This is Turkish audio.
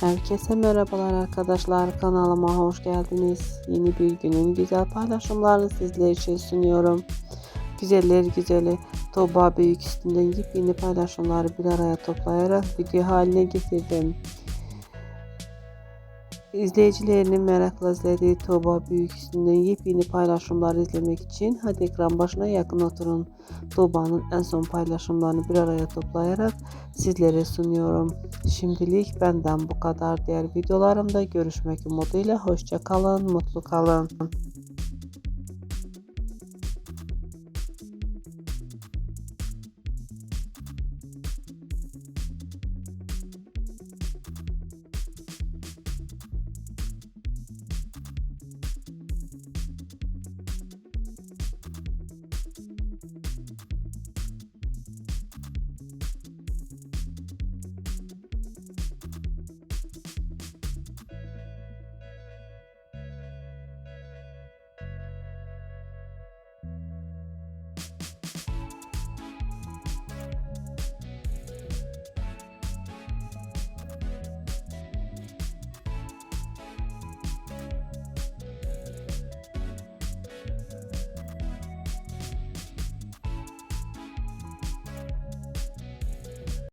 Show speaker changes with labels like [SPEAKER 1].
[SPEAKER 1] Herkese merhabalar arkadaşlar kanalıma hoş geldiniz. Yeni bir günün güzel paylaşımlarını sizler için sunuyorum. Güzeller güzeli Tuğba Büyük üstünden yepyeni paylaşımları bir araya toplayarak video haline getirdim. İzleyicilerinin merakla izlediği Tuğba Büyük üstünden yepyeni paylaşımlar izlemek için hadi ekran başına yakın oturun. Tuğba'nın en son paylaşımlarını bir araya toplayarak sizlere sunuyorum. Şimdilik benden bu kadar. Diğer videolarımda görüşmek umuduyla hoşça kalın, mutlu kalın.